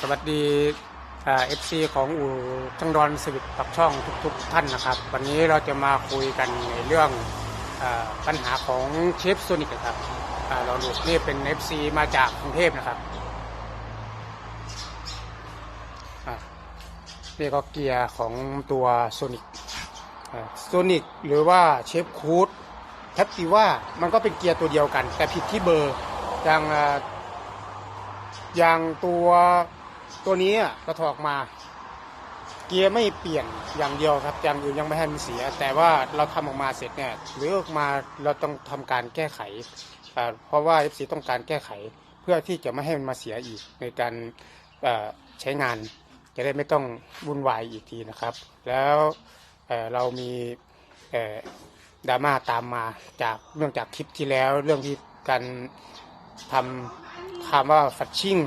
สวัสดีเอฟซีของอู่จังดอนสวิตปักช่องทุก ๆ ท่านนะครับ วันนี้เราจะมาคุยกันในเรื่องอปัญหาของเชฟโซนิกครับอ่าเราดูนี่เป็น FC มาจากกรุงเทพนะครับนี่ก็เกียร์ของตัวโซนิกโซนิกหรือว่าเชฟคูดแทบตีว่ามันก็เป็นเกียร์ตัวเดียวกัน แต่ผิดที่เบอร์อย่าง อย่างตัวตัวนี้อะกระถอกมา เกียร์ไม่เปลี่ยนอย่างเดียวครับอย่างอื่นยังไม่ให้มันเสีย แต่ว่าเราทำออกมาเสร็จเนี่ยหรือออกมาเราต้องทำการแก้ไข เพราะว่า FC ต้องการแก้ไขเพื่อที่จะไม่ให้มันมาเสียอีกในการใช้งาน จะได้ไม่ต้องวุ่นวายอีกทีนะครับ แล้วเเรามีดราม่าตามมาจากเรื่องจากคลิปที่แล้วเรื่องที่การทำ ถามว่าฟัดชิ่ง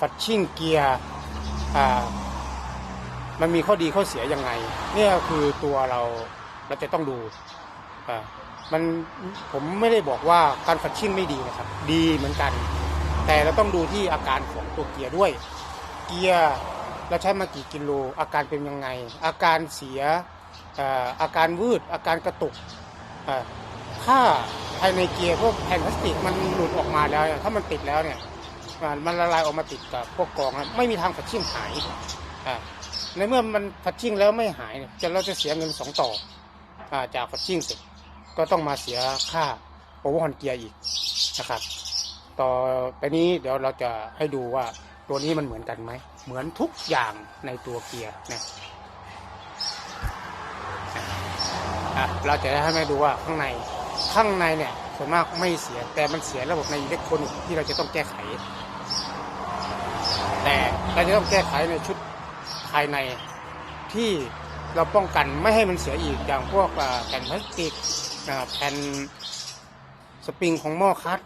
ฟัดชิ่งเกียร์อ่ามันมีข้อดีข้อเสียยังไงเนี่ยคือตัวเราเราจะต้องดูอ่ามันผมไม่ได้บอกว่าการฟัดชิ่งไม่ดีนะครับ ดีเหมือนกัน แต่เราต้องดูที่อาการของตัวเกียร์ด้วย เกียร์เราใช้มากี่กิโลอาการเป็นยังไง อาการเสียอ่าอาการวืดอาการกระตุกอ่าถ้า ภายในเกียร์พวกแผ่นพลาสติกมันหลุดออกมาแล้ว ถ้ามันติดแล้วเนี่ยมันละลายออกมาติดกับพวกกรองไม่มีทางผัดชิ่งหายในเมื่อมันผัดชิ่งแล้วไม่หายเนี่ยจะเราจะเสียเงินสองต่ออจากผัดชิ่งเสร็จก็ต้องมาเสียค่าโอเวอร์ฮอนเกียร์อีกนะครับ ต่อไปนี้เดี๋ยวเราจะให้ดูว่าตัวนี้มันเหมือนกันไหม เหมือนทุกอย่างในตัวเกียร์นะอะเราจะได้ให้แม่ดูว่าข้างใน ข้างในเนี่ยส่วนมากไม่เสียแต่มันเสียระบบในอิเล็กทรอนิกส์ที่เราจะต้องแก้ไข แต่เราจะต้องแก้ไขในชุดภายในที่เราป้องกันไม่ให้มันเสียอีกอย่างพวกแผ่นพลาสติกแผ่นสปริงของหม้อคัด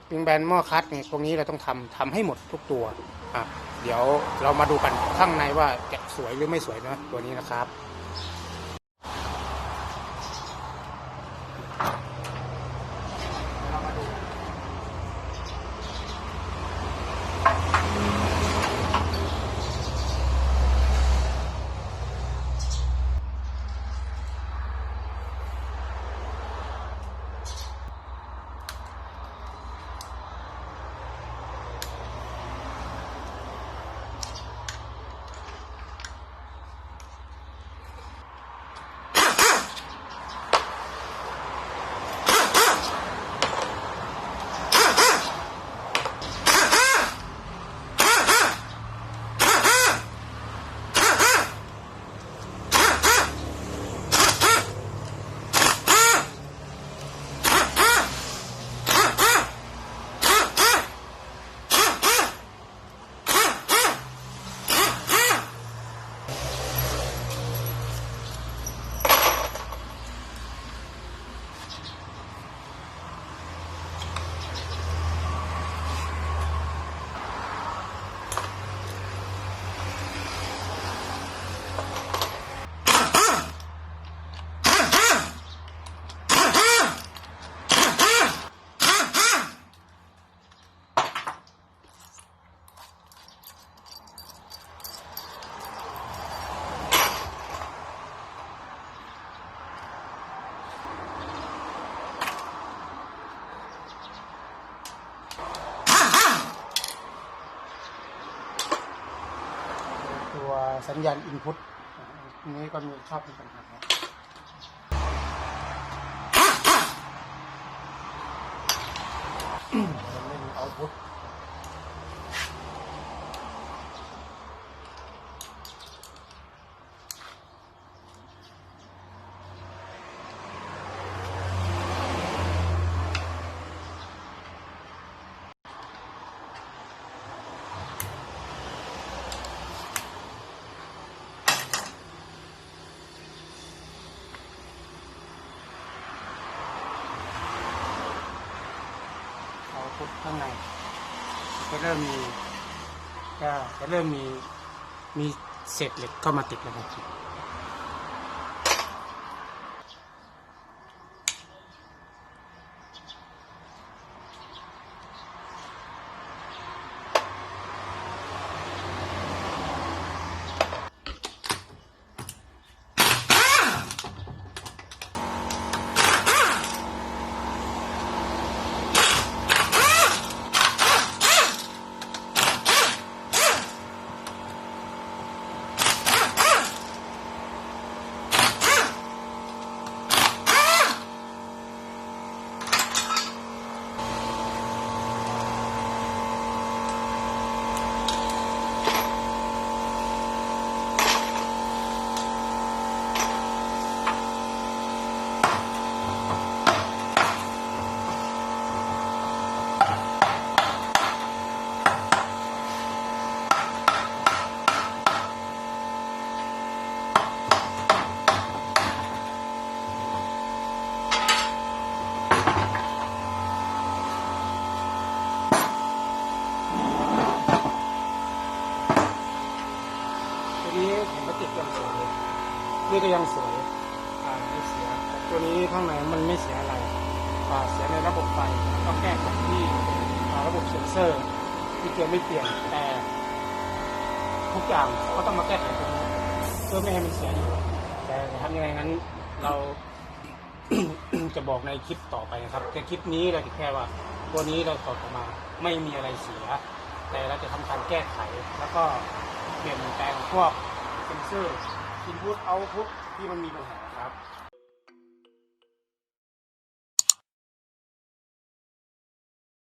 สปริงแบนหม้อคัดเนี่ยตรงนี้เราต้องทำทำให้หมดทุกตัวอะเดี๋ยวเรามาดูกันข้างในว่าจะสวยหรือไม่สวยนะตัวนี้นะครับ สัญญาณอินพุตนี้ก็มีชอบมีปัญหามันไม่มีเอาพุตเอาพุต ข้างในจะเริ่มมีก็จะเริ่มมีมีเศษเหล็กเข้ามาติดแล้วครับ เนี้ก็ยังสวยอ่าไม่เสียตัวนี้ข้างในมันไม่เสียอะไรอ่าเสียในระบบไฟก็แก้ตรงที่อ่าระบบเซ็นเซอร์ ที่เกียร์ไม่เปลี่ยนแต่ทุกอย่างก็ต้องมาแก้ไขตรงนี้เพื่อไม่ให้มันเสียอยู่แต่ทำยังไงนั้นเราจะบอกในคลิปต่อไปนะครับ แต่คลิปนี้เราจะแค่ว่า ตัวนี้เราถอดออกมาไม่มีอะไรเสีย แต่เราจะทำการแก้ไขแล้วก็เปลี่ยนแปลงพวก เซนเซอร์อินพุตเอาพุตที่มันมีปัญหาครับ